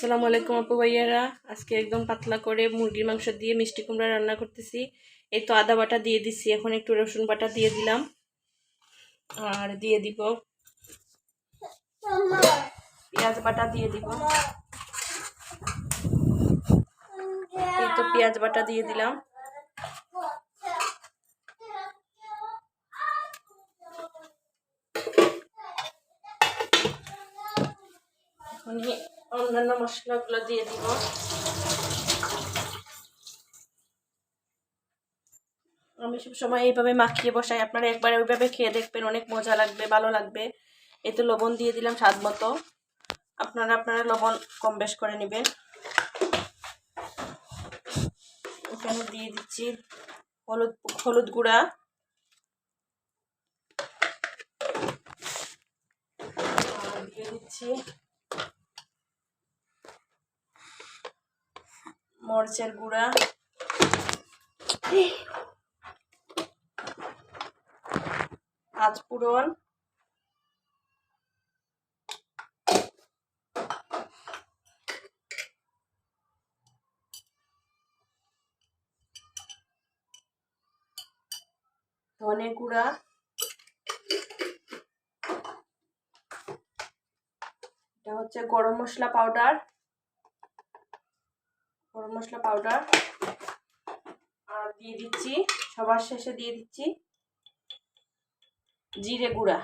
আসসালামু আলাইকুম আপু ভাইয়ারা। আজকে একদম পাতলা করে মুরগির মাংস দিয়ে মিষ্টি কুমড়া রান্না করতেছি। এই তো আদা বাটা দিয়ে দিছি, এখন একটু রসুন বাটা দিয়ে দিলাম। আর দিয়ে দিব পেঁয়াজ বাটা দিয়ে দিব। এই তো পেঁয়াজ বাটা দিয়ে দিলাম। এখন অন্যান্য মশলাগুলো দিয়ে দিব। আমি সব সময় এইভাবে মাখিয়ে বসাই। আপনারা একবার ওইভাবে খেয়ে দেখবেন, অনেক মজা লাগবে, ভালো লাগবে। এতে লবণ দিয়ে দিলাম স্বাদ মতো। আপনারা আপনারা লবণ কম বেশ করে নেবেন। এখানে দিয়ে দিচ্ছি হলুদ হলুদ গুঁড়া। দিয়ে দিচ্ছি মরিচের গুঁড়া। পাঁচ পুরন। ধনে গুঁড়া। এটা হচ্ছে গরম মশলা পাউডার। গরম মশলা পাউডার আর দিয়ে দিচ্ছি, সবার শেষে দিয়ে দিচ্ছি জিরে গুঁড়া।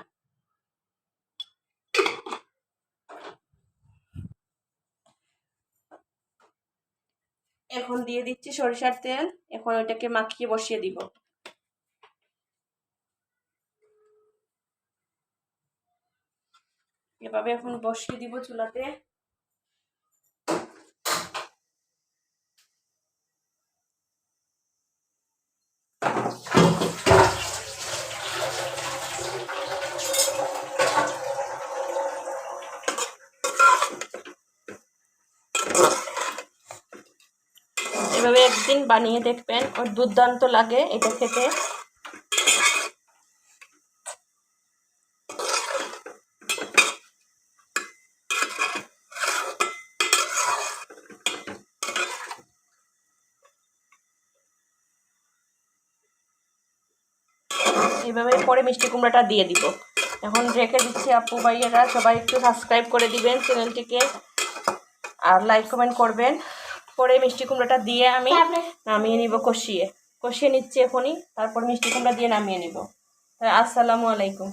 এখন দিয়ে দিচ্ছি সরিষার তেল, এখন ওইটাকে মাখিয়ে বসিয়ে দিব। এভাবে এখন বসিয়ে দিব চুলাতে এভাবে একদিন বানিয়ে দেখবেন, ওর দুর্দান্ত লাগে এটা খেতে। এইভাবে পরে মিষ্টি কুমড়াটা দিয়ে দিব। এখন রেখে দিচ্ছি আপু ভাইয়েরা, সবাই একটু সাবস্ক্রাইব করে দিবেন চ্যানেলটিকে আর লাইক কমেন্ট করবেন। পরে মিষ্টি কুমড়াটা দিয়ে আমি নামিয়ে নিব কষিয়ে। কষিয়ে নিচ্ছি এখনই তারপর মিষ্টি কুমড়া দিয়ে নামিয়ে নিব। আসসালামু আলাইকুম।